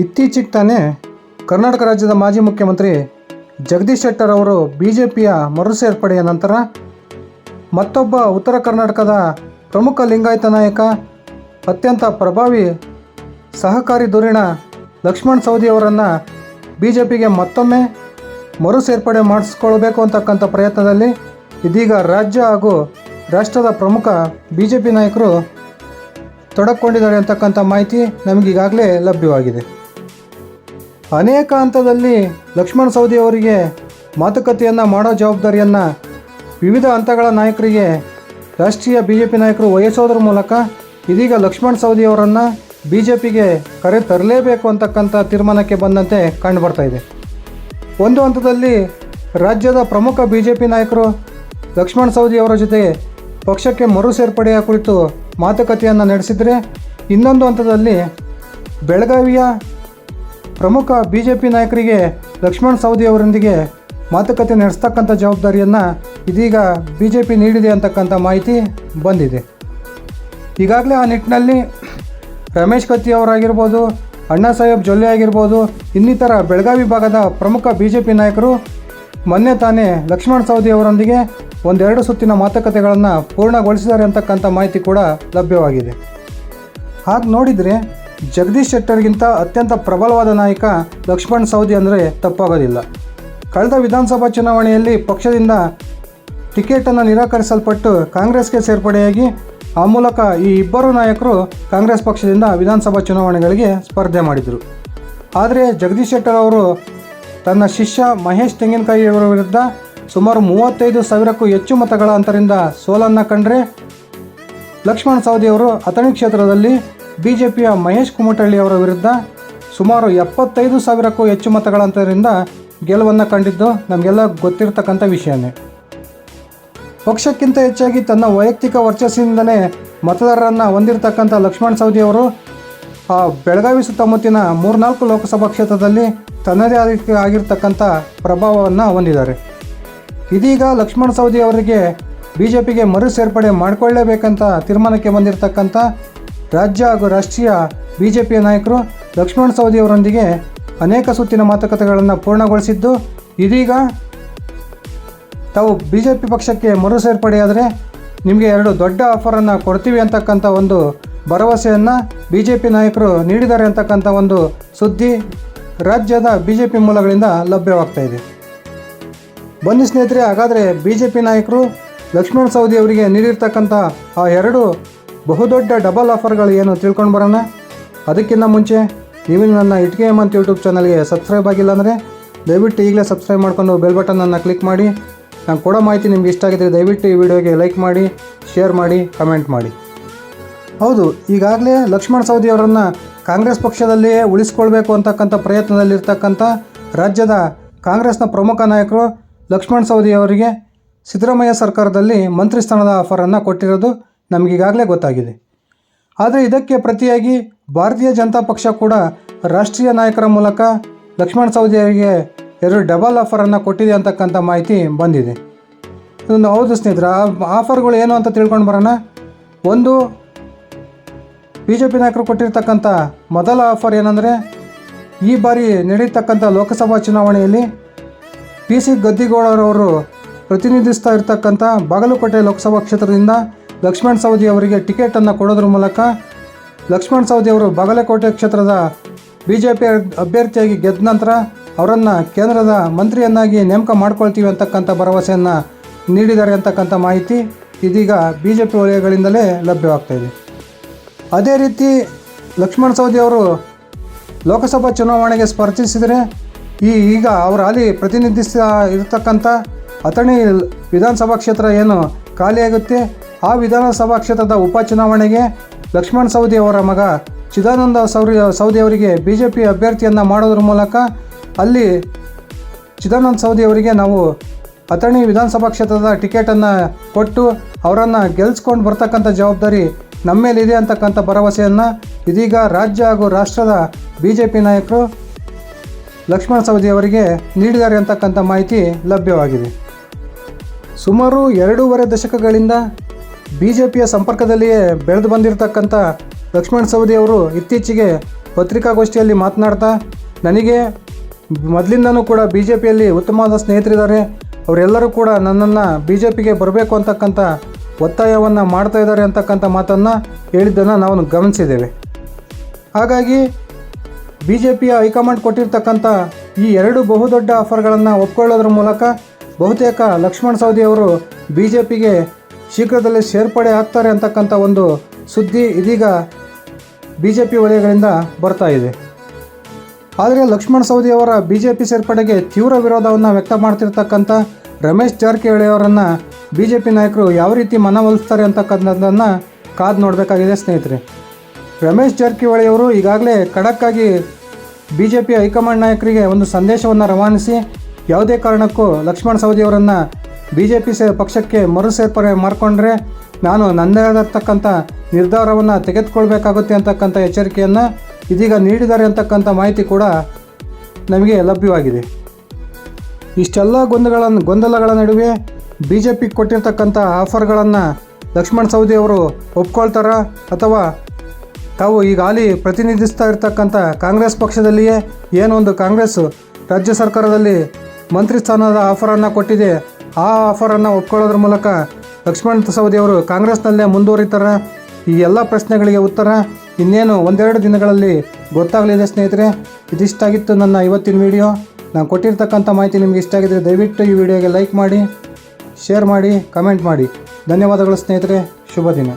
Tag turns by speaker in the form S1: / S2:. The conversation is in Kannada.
S1: ಇತ್ತೀಚೆಗೆ ತಾನೇ ಕರ್ನಾಟಕ ರಾಜ್ಯದ ಮಾಜಿ ಮುಖ್ಯಮಂತ್ರಿ ಜಗದೀಶ್ ಶೆಟ್ಟರ್ ಅವರು ಬಿ ಜೆ ಪಿಯ ಮರು ಸೇರ್ಪಡೆಯ ನಂತರ ಮತ್ತೊಬ್ಬ ಉತ್ತರ ಕರ್ನಾಟಕದ ಪ್ರಮುಖ ಲಿಂಗಾಯತ ನಾಯಕ, ಅತ್ಯಂತ ಪ್ರಭಾವಿ ಸಹಕಾರಿ ಧುರೀಣ ಲಕ್ಷ್ಮಣ್ ಸವದಿ ಅವರನ್ನು ಬಿ ಜೆ ಪಿಗೆ ಮತ್ತೊಮ್ಮೆ ಮರು ಸೇರ್ಪಡೆ ಮಾಡಿಸ್ಕೊಳ್ಬೇಕು ಅಂತಕ್ಕಂಥ ಪ್ರಯತ್ನದಲ್ಲಿ ಇದೀಗ ರಾಜ್ಯ ಹಾಗೂ ರಾಷ್ಟ್ರದ ಪ್ರಮುಖ ಬಿ ಜೆ ಪಿ ನಾಯಕರು ತೊಡಕೊಂಡಿದ್ದಾರೆ ಅಂತಕ್ಕಂಥ ಮಾಹಿತಿ ನಮಗೀಗಾಗಲೇ ಲಭ್ಯವಾಗಿದೆ. ಅನೇಕ ಹಂತದಲ್ಲಿ ಲಕ್ಷ್ಮಣ ಸವದಿ ಅವರಿಗೆ ಮಾತುಕತೆಯನ್ನು ಮಾಡೋ ಜವಾಬ್ದಾರಿಯನ್ನು ವಿವಿಧ ಹಂತಗಳ ನಾಯಕರಿಗೆ, ರಾಷ್ಟ್ರೀಯ ಬಿ ಜೆ ಪಿ ನಾಯಕರು ವಹಿಸೋದ್ರ ಮೂಲಕ ಇದೀಗ ಲಕ್ಷ್ಮಣ್ ಸವದಿ ಅವರನ್ನು ಬಿ ಜೆ ಪಿಗೆ ಕರೆ ತರಲೇಬೇಕು ಅಂತಕ್ಕಂಥ ತೀರ್ಮಾನಕ್ಕೆ ಬಂದಂತೆ ಕಂಡುಬರ್ತಾ ಇದೆ. ಒಂದು ಹಂತದಲ್ಲಿ ರಾಜ್ಯದ ಪ್ರಮುಖ ಬಿ ಜೆ ಪಿ ನಾಯಕರು ಲಕ್ಷ್ಮಣ್ ಸವದಿ ಅವರ ಜೊತೆ ಪಕ್ಷಕ್ಕೆ ಮರು ಸೇರ್ಪಡೆಯ ಕುರಿತು ಮಾತುಕತೆಯನ್ನು ನಡೆಸಿದರೆ ಇನ್ನೊಂದು ಹಂತದಲ್ಲಿ ಬೆಳಗಾವಿಯ ಪ್ರಮುಖ ಬಿ ಜೆ ಪಿ ನಾಯಕರಿಗೆ ಲಕ್ಷ್ಮಣ್ ಸವದಿ ಅವರೊಂದಿಗೆ ಮಾತುಕತೆ ನಡೆಸ್ತಕ್ಕಂಥ ಜವಾಬ್ದಾರಿಯನ್ನು ಇದೀಗ ಬಿ ಜೆ ಪಿ ನೀಡಿದೆ ಅಂತಕ್ಕಂಥ ಮಾಹಿತಿ ಬಂದಿದೆ. ಈಗಾಗಲೇ ಆ ನಿಟ್ಟಿನಲ್ಲಿ ರಮೇಶ್ ಕತ್ತಿ ಅವರಾಗಿರ್ಬೋದು, ಅಣ್ಣಾ ಸಾಹೇಬ್ ಜೊಲ್ಲೆ ಆಗಿರ್ಬೋದು, ಇನ್ನಿತರ ಬೆಳಗಾವಿ ಭಾಗದ ಪ್ರಮುಖ ಬಿ ಜೆ ಪಿ ನಾಯಕರು ಮೊನ್ನೆ ತಾನೇ ಲಕ್ಷ್ಮಣ್ ಸವದಿ ಅವರೊಂದಿಗೆ ಒಂದೆರಡು ಸುತ್ತಿನ ಮಾತುಕತೆಗಳನ್ನು ಪೂರ್ಣಗೊಳಿಸಿದ್ದಾರೆ ಅಂತಕ್ಕಂಥ ಮಾಹಿತಿ ಕೂಡ ಲಭ್ಯವಾಗಿದೆ. ಹಾಗೆ ನೋಡಿದರೆ ಜಗದೀಶ್ ಶೆಟ್ಟರ್ಗಿಂತ ಅತ್ಯಂತ ಪ್ರಬಲವಾದ ನಾಯಕ ಲಕ್ಷ್ಮಣ್ ಸವದಿ ಅಂದರೆ ತಪ್ಪಾಗೋದಿಲ್ಲ. ಕಳೆದ ವಿಧಾನಸಭಾ ಚುನಾವಣೆಯಲ್ಲಿ ಪಕ್ಷದಿಂದ ಟಿಕೆಟನ್ನು ನಿರಾಕರಿಸಲ್ಪಟ್ಟು ಕಾಂಗ್ರೆಸ್ಗೆ ಸೇರ್ಪಡೆಯಾಗಿ ಆ ಮೂಲಕ ಈ ಇಬ್ಬರು ನಾಯಕರು ಕಾಂಗ್ರೆಸ್ ಪಕ್ಷದಿಂದ ವಿಧಾನಸಭಾ ಚುನಾವಣೆಗಳಿಗೆ ಸ್ಪರ್ಧೆ ಮಾಡಿದರು. ಆದರೆ ಜಗದೀಶ್ ಶೆಟ್ಟರ್ ಅವರು ತನ್ನ ಶಿಷ್ಯ ಮಹೇಶ್ ತೆಂಗಿನಕಾಯಿ ಅವರ ವಿರುದ್ಧ ಸುಮಾರು ಮೂವತ್ತೈದು ಸಾವಿರಕ್ಕೂ ಹೆಚ್ಚು ಮತಗಳ ಅಂತರಿಂದ ಸೋಲನ್ನು ಕಂಡರೆ ಲಕ್ಷ್ಮಣ್ ಸವದಿ ಅವರು ಅಥಣಿ ಕ್ಷೇತ್ರದಲ್ಲಿ ಬಿ ಜೆ ಪಿಯ ಮಹೇಶ್ ಕುಮಟಳ್ಳಿ ಅವರ ವಿರುದ್ಧ ಸುಮಾರು ಎಪ್ಪತ್ತೈದು ಸಾವಿರಕ್ಕೂ ಹೆಚ್ಚು ಮತಗಳ ಅಂತರಿಂದ ಗೆಲುವನ್ನು ಕಂಡಿದ್ದು ನಮಗೆಲ್ಲ ಗೊತ್ತಿರತಕ್ಕಂಥ ವಿಷಯನೇ. ಪಕ್ಷಕ್ಕಿಂತ ಹೆಚ್ಚಾಗಿ ತನ್ನ ವೈಯಕ್ತಿಕ ವರ್ಚಸ್ಸಿನಿಂದಲೇ ಮತದಾರರನ್ನು ಹೊಂದಿರತಕ್ಕಂಥ ಲಕ್ಷ್ಮಣ್ ಸವದಿ ಅವರು, ಆ ಬೆಳಗಾವಿ ಸುತ್ತಮುತ್ತಿನ ಮೂರ್ನಾಲ್ಕು ಲೋಕಸಭಾ ಕ್ಷೇತ್ರದಲ್ಲಿ ತನ್ನದೇ ಆದ ಆಗಿರ್ತಕ್ಕಂಥ ಪ್ರಭಾವವನ್ನು ಹೊಂದಿದ್ದಾರೆ. ಇದೀಗ ಲಕ್ಷ್ಮಣ್ ಸವದಿ ಅವರಿಗೆ ಬಿ ಜೆ ಪಿಗೆ ಮರು ಸೇರ್ಪಡೆ ಮಾಡಿಕೊಳ್ಳಲೇಬೇಕಂತ ತೀರ್ಮಾನಕ್ಕೆ ಬಂದಿರತಕ್ಕಂಥ ರಾಜ್ಯ ಹಾಗೂ ರಾಷ್ಟ್ರೀಯ ಬಿ ಜೆ ಪಿಯ ನಾಯಕರು ಲಕ್ಷ್ಮಣ್ ಸವದಿ ಅವರೊಂದಿಗೆ ಅನೇಕ ಸುತ್ತಿನ ಮಾತುಕತೆಗಳನ್ನು ಪೂರ್ಣಗೊಳಿಸಿದ್ದು, ಇದೀಗ ತಾವು ಬಿ ಜೆ ಪಿ ಪಕ್ಷಕ್ಕೆ ಮರು ಸೇರ್ಪಡೆಯಾದರೆ ನಿಮಗೆ ಎರಡು ದೊಡ್ಡ ಆಫರನ್ನು ಕೊಡ್ತೀವಿ ಅಂತಕ್ಕಂಥ ಒಂದು ಭರವಸೆಯನ್ನು ಬಿ ಜೆ ಪಿ ನಾಯಕರು ನೀಡಿದ್ದಾರೆ ಅಂತಕ್ಕಂಥ ಒಂದು ಸುದ್ದಿ ರಾಜ್ಯದ ಬಿ ಜೆ ಪಿ ಮೂಲಗಳಿಂದ ಲಭ್ಯವಾಗ್ತಾ ಇದೆ. ಬನ್ನಿ ಸ್ನೇಹಿತರೆ, ಹಾಗಾದರೆ ಬಿ ಜೆ ಪಿ ನಾಯಕರು ಲಕ್ಷ್ಮಣ್ ಸವದಿ ಅವರಿಗೆ ನೀಡಿರ್ತಕ್ಕಂಥ ಆ ಎರಡು ಬಹುದೊಡ್ಡ ಡಬಲ್ ಆಫರ್ಗಳು ಏನು ತಿಳ್ಕೊಂಡು ಬರೋಣ? ಅದಕ್ಕಿಂತ ಮುಂಚೆ ನೀವು ನನ್ನ ಇಟ್ಕೆ ಹೇಮಂತ್ ಯೂಟ್ಯೂಬ್ ಚಾನಲ್ಗೆ ಸಬ್ಸ್ಕ್ರೈಬ್ ಆಗಿಲ್ಲ ಅಂದರೆ ದಯವಿಟ್ಟು ಈಗಲೇ ಸಬ್ಸ್ಕ್ರೈಬ್ ಮಾಡಿಕೊಂಡು ಬೆಲ್ ಬಟನನ್ನು ಕ್ಲಿಕ್ ಮಾಡಿ. ನಾನು ಕೊಡೋ ಮಾಹಿತಿ ನಿಮ್ಗೆ ಇಷ್ಟ ಆಗಿದ್ದರೆ ದಯವಿಟ್ಟು ಈ ವಿಡಿಯೋಗೆ ಲೈಕ್ ಮಾಡಿ ಶೇರ್ ಮಾಡಿ ಕಮೆಂಟ್ ಮಾಡಿ. ಹೌದು, ಈಗಾಗಲೇ ಲಕ್ಷ್ಮಣ ಸವದಿ ಅವರನ್ನು ಕಾಂಗ್ರೆಸ್ ಪಕ್ಷದಲ್ಲಿಯೇ ಉಳಿಸ್ಕೊಳ್ಬೇಕು ಅಂತಕ್ಕಂಥ ಪ್ರಯತ್ನದಲ್ಲಿರ್ತಕ್ಕಂಥ ರಾಜ್ಯದ ಕಾಂಗ್ರೆಸ್ನ ಪ್ರಮುಖ ನಾಯಕರು ಲಕ್ಷ್ಮಣ್ ಸವದಿ ಅವರಿಗೆ ಸಿದ್ದರಾಮಯ್ಯ ಸರ್ಕಾರದಲ್ಲಿ ಮಂತ್ರಿ ಸ್ಥಾನದ ಆಫರನ್ನು ಕೊಟ್ಟಿರೋದು ನಮಗೀಗಾಗಲೇ ಗೊತ್ತಾಗಿದೆ. ಆದರೆ ಇದಕ್ಕೆ ಪ್ರತಿಯಾಗಿ ಭಾರತೀಯ ಜನತಾ ಪಕ್ಷ ಕೂಡ ರಾಷ್ಟ್ರೀಯ ನಾಯಕರ ಮೂಲಕ ಲಕ್ಷ್ಮಣ್ ಸವದಿ ಅವರಿಗೆ ಎರಡು ಡಬಲ್ ಆಫರನ್ನು ಕೊಟ್ಟಿದೆ ಅಂತಕ್ಕಂಥ ಮಾಹಿತಿ ಬಂದಿದೆ. ಇದೊಂದು ಹೌದು ಸ್ನೇಹಿತರೆ, ಆ ಆಫರ್ಗಳು ಏನು ಅಂತ ತಿಳ್ಕೊಂಡು ಬರೋಣ. ಒಂದು ಬಿ ಜೆ ಪಿ ನಾಯಕರು ಕೊಟ್ಟಿರ್ತಕ್ಕಂಥ ಮೊದಲ ಆಫರ್ ಏನಂದರೆ, ಈ ಬಾರಿ ನಡೀತಕ್ಕಂಥ ಲೋಕಸಭಾ ಚುನಾವಣೆಯಲ್ಲಿ ಪಿ ಸಿ ಗದ್ದಿಗೌಡರವರು ಪ್ರತಿನಿಧಿಸ್ತಾ ಇರ್ತಕ್ಕಂಥ ಬಾಗಲಕೋಟೆ ಲೋಕಸಭಾ ಕ್ಷೇತ್ರದಿಂದ ಲಕ್ಷ್ಮಣ್ ಸವದಿ ಅವರಿಗೆ ಟಿಕೆಟನ್ನು ಕೊಡೋದ್ರ ಮೂಲಕ ಲಕ್ಷ್ಮಣ್ ಸವದಿ ಅವರು ಬಾಗಲಕೋಟೆ ಕ್ಷೇತ್ರದ ಬಿ ಜೆ ಪಿ ಅಭ್ಯರ್ಥಿಯಾಗಿ ಗೆದ್ದ ನಂತರ ಅವರನ್ನು ಕೇಂದ್ರದ ಮಂತ್ರಿಯನ್ನಾಗಿ ನೇಮಕ ಮಾಡ್ಕೊಳ್ತೀವಿ ಅಂತಕ್ಕಂಥ ಭರವಸೆಯನ್ನು ನೀಡಿದ್ದಾರೆ ಅಂತಕ್ಕಂಥ ಮಾಹಿತಿ ಇದೀಗ ಬಿ ಜೆ ಪಿ ವಲಯಗಳಿಂದಲೇ ಲಭ್ಯವಾಗ್ತಾ ಇದೆ. ಅದೇ ರೀತಿ ಲಕ್ಷ್ಮಣ್ ಸವದಿ ಅವರು ಲೋಕಸಭಾ ಚುನಾವಣೆಗೆ ಸ್ಪರ್ಧಿಸಿದರೆ ಈ ಈಗ ಅವರು ಅಲ್ಲಿ ಪ್ರತಿನಿಧಿಸ ಇರತಕ್ಕಂಥ ಅಥಣಿ ವಿಧಾನಸಭಾ ಕ್ಷೇತ್ರ ಏನು ಖಾಲಿಯಾಗುತ್ತೆ ಆ ವಿಧಾನಸಭಾ ಕ್ಷೇತ್ರದ ಉಪಚುನಾವಣೆಗೆ ಲಕ್ಷ್ಮಣ್ ಸವದಿ ಅವರ ಮಗ ಚಿದಾನಂದ ಸೌರಿ ಸೌದಿ ಅವರಿಗೆ ಬಿ ಜೆ ಪಿ ಅಭ್ಯರ್ಥಿಯನ್ನು ಮಾಡೋದ್ರ ಮೂಲಕ ಅಲ್ಲಿ ಚಿದಾನಂದ ಸೌದಿ ಅವರಿಗೆ ನಾವು ಅಥಣಿ ವಿಧಾನಸಭಾ ಕ್ಷೇತ್ರದ ಟಿಕೆಟನ್ನು ಕೊಟ್ಟು ಅವರನ್ನು ಗೆಲ್ಲಿಸ್ಕೊಂಡು ಬರ್ತಕ್ಕಂಥ ಜವಾಬ್ದಾರಿ ನಮ್ಮ ಮೇಲಿದೆ ಅಂತಕ್ಕಂಥ ಭರವಸೆಯನ್ನು ಇದೀಗ ರಾಜ್ಯ ಹಾಗೂ ರಾಷ್ಟ್ರದ ಬಿ ಜೆ ಪಿ ನಾಯಕರು ಲಕ್ಷ್ಮಣ ಸವದಿ ಅವರಿಗೆ ನೀಡಿದ್ದಾರೆ ಅಂತಕ್ಕಂಥ ಮಾಹಿತಿ ಲಭ್ಯವಾಗಿದೆ. ಸುಮಾರು ಎರಡೂವರೆ ದಶಕಗಳಿಂದ ಬಿ ಜೆ ಪಿಯ ಸಂಪರ್ಕದಲ್ಲಿಯೇ ಬೆಳೆದು ಬಂದಿರತಕ್ಕಂಥ ಲಕ್ಷ್ಮಣ್ ಸವದಿ ಅವರು ಇತ್ತೀಚೆಗೆ ಪತ್ರಿಕಾಗೋಷ್ಠಿಯಲ್ಲಿ ಮಾತನಾಡ್ತಾ, ನನಗೆ ಮೊದಲಿಂದನೂ ಕೂಡ ಬಿ ಜೆ ಪಿಯಲ್ಲಿ ಉತ್ತಮವಾದ ಸ್ನೇಹಿತರಿದ್ದಾರೆ. ಅವರೆಲ್ಲರೂ ಕೂಡ ನನ್ನನ್ನು ಬಿ ಜೆ ಪಿಗೆ ಬರಬೇಕು ಅಂತಕ್ಕಂಥ ಒತ್ತಾಯವನ್ನು ಮಾಡ್ತಾ ಇದ್ದಾರೆ ಅಂತಕ್ಕಂಥ ಮಾತನ್ನು ಹೇಳಿದ್ದನ್ನು ನಾವು ಗಮನಿಸಿದ್ದೇವೆ. ಹಾಗಾಗಿ ಬಿ ಜೆ ಪಿಯ ಹೈಕಮಾಂಡ್ ಕೊಟ್ಟಿರ್ತಕ್ಕಂಥ ಈ ಎರಡು ಬಹುದೊಡ್ಡ ಆಫರ್ಗಳನ್ನು ಒಪ್ಕೊಳ್ಳೋದ್ರ ಮೂಲಕ ಬಹುತೇಕ ಲಕ್ಷ್ಮಣ್ ಸವದಿ ಅವರು ಬಿ ಜೆ ಪಿಗೆ ಶೀಘ್ರದಲ್ಲೇ ಸೇರ್ಪಡೆ ಆಗ್ತಾರೆ ಅಂತಕ್ಕಂಥ ಒಂದು ಸುದ್ದಿ ಇದೀಗ ಬಿ ಜೆ ಪಿ ವಲಯಗಳಿಂದ ಬರ್ತಾ ಇದೆ. ಆದರೆ ಲಕ್ಷ್ಮಣ ಸವದಿ ಅವರ ಬಿ ಜೆ ಪಿ ಸೇರ್ಪಡೆಗೆ ತೀವ್ರ ವಿರೋಧವನ್ನು ವ್ಯಕ್ತ ಮಾಡ್ತಿರ್ತಕ್ಕಂಥ ರಮೇಶ್ ಜಾರಕಿಹೊಳಿ ಅವರನ್ನು ಬಿ ಜೆ ಪಿ ನಾಯಕರು ಯಾವ ರೀತಿ ಮನವೊಲಿಸ್ತಾರೆ ಅಂತಕ್ಕಂಥದ್ದನ್ನು ಕಾದು ನೋಡಬೇಕಾಗಿದೆ ಸ್ನೇಹಿತರೆ. ರಮೇಶ್ ಜಾರಕಿಹೊಳಿ ಅವರು ಈಗಾಗಲೇ ಖಡಕ್ಕಾಗಿ B J P high command ನಾಯಕರಿಗೆ ಒಂದು ಸಂದೇಶವನ್ನು ರವಾನಿಸಿ, ಯಾವುದೇ ಕಾರಣಕ್ಕೂ ಲಕ್ಷ್ಮಣ ಸವದಿ ಅವರನ್ನು ಬಿ ಜೆ ಪಿ ಸೇ ಪಕ್ಷಕ್ಕೆ ಮರು ಸೇರ್ಪಡೆ ಮಾಡಿಕೊಂಡ್ರೆ ನಾನು ನನ್ನದೇ ಆಗಿರ್ತಕ್ಕಂಥ ನಿರ್ಧಾರವನ್ನು ತೆಗೆದುಕೊಳ್ಬೇಕಾಗುತ್ತೆ ಅಂತಕ್ಕಂಥ ಎಚ್ಚರಿಕೆಯನ್ನು ಇದೀಗ ನೀಡಿದ್ದಾರೆ ಅಂತಕ್ಕಂಥ ಮಾಹಿತಿ ಕೂಡ ನಮಗೆ ಲಭ್ಯವಾಗಿದೆ. ಇಷ್ಟೆಲ್ಲ ಗೊಂದಲಗಳನ್ನು ಗೊಂದಲಗಳ ನಡುವೆ ಬಿ ಜೆ ಪಿ ಕೊಟ್ಟಿರ್ತಕ್ಕಂಥ ಆಫರ್ಗಳನ್ನು ಲಕ್ಷ್ಮಣ್ ಸವದಿ ಅವರು ಒಪ್ಕೊಳ್ತಾರಾ? ಅಥವಾ ತಾವು ಈಗ ಹಾಲಿ ಪ್ರತಿನಿಧಿಸ್ತಾ ಇರ್ತಕ್ಕಂಥ ಕಾಂಗ್ರೆಸ್ ಪಕ್ಷದಲ್ಲಿಯೇ ಏನೊಂದು ಕಾಂಗ್ರೆಸ್ ರಾಜ್ಯ ಸರ್ಕಾರದಲ್ಲಿ ಮಂತ್ರಿ ಸ್ಥಾನದ ಆಫರನ್ನು ಕೊಟ್ಟಿದೆ ಆ ಆಫರನ್ನು ಒಪ್ಕೊಳ್ಳೋದ್ರ ಮೂಲಕ ಲಕ್ಷ್ಮಣ್ ಸವದಿ ಅವರು ಕಾಂಗ್ರೆಸ್ನಲ್ಲೇ ಮುಂದುವರಿತಾರ? ಈ ಎಲ್ಲ ಪ್ರಶ್ನೆಗಳಿಗೆ ಉತ್ತರ ಇನ್ನೇನು ಒಂದೆರಡು ದಿನಗಳಲ್ಲಿ ಗೊತ್ತಾಗಲಿದೆ ಸ್ನೇಹಿತರೆ. ಇದಿಷ್ಟಾಗಿತ್ತು ನನ್ನ ಇವತ್ತಿನ ವಿಡಿಯೋ. ನಾನು ಕೊಟ್ಟಿರ್ತಕ್ಕಂಥ ಮಾಹಿತಿ ನಿಮಗೆ ಇಷ್ಟ ಆಗಿದ್ರೆ ದಯವಿಟ್ಟು ಈ ವಿಡಿಯೋಗೆ ಲೈಕ್ ಮಾಡಿ, ಶೇರ್ ಮಾಡಿ, ಕಮೆಂಟ್ ಮಾಡಿ. ಧನ್ಯವಾದಗಳು ಸ್ನೇಹಿತರೆ. ಶುಭ ದಿನ.